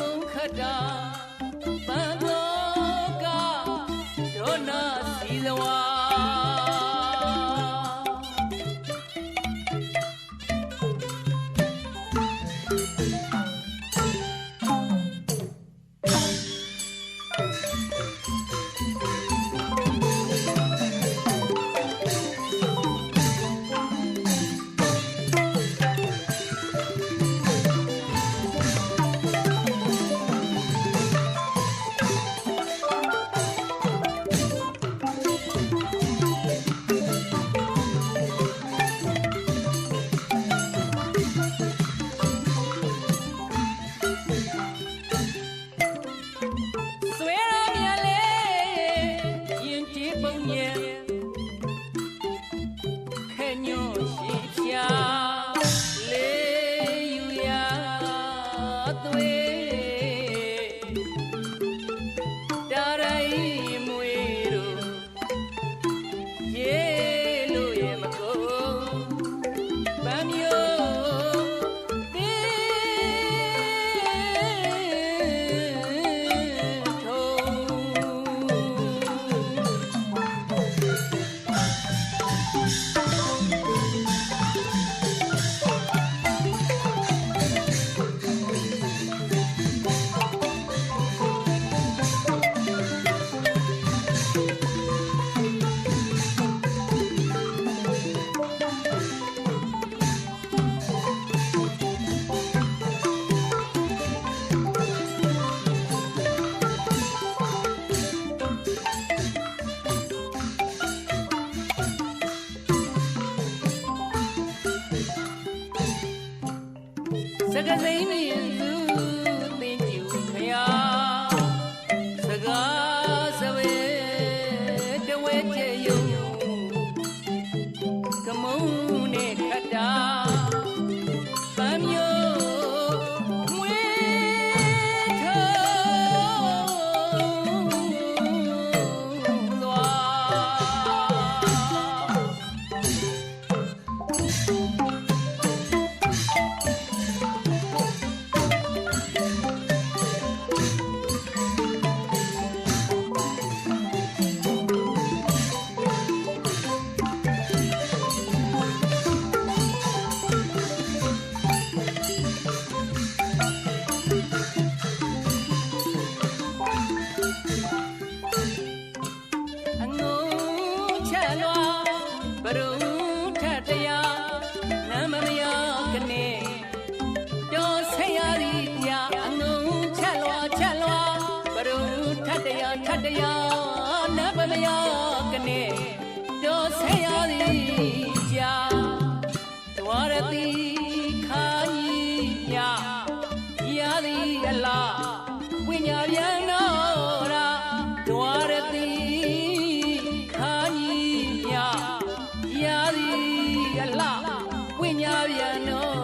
nunca dá. Bando စကစိမ့် ထက်တရားနမမယကနေတော်ဆက်ရသည်ပြအငုံချက်လွာချက်လွာဘရုံထက်တရားထက်တရားနမမယကနေတော်ဆက်ရသည်ကြာတွာရသည် verano.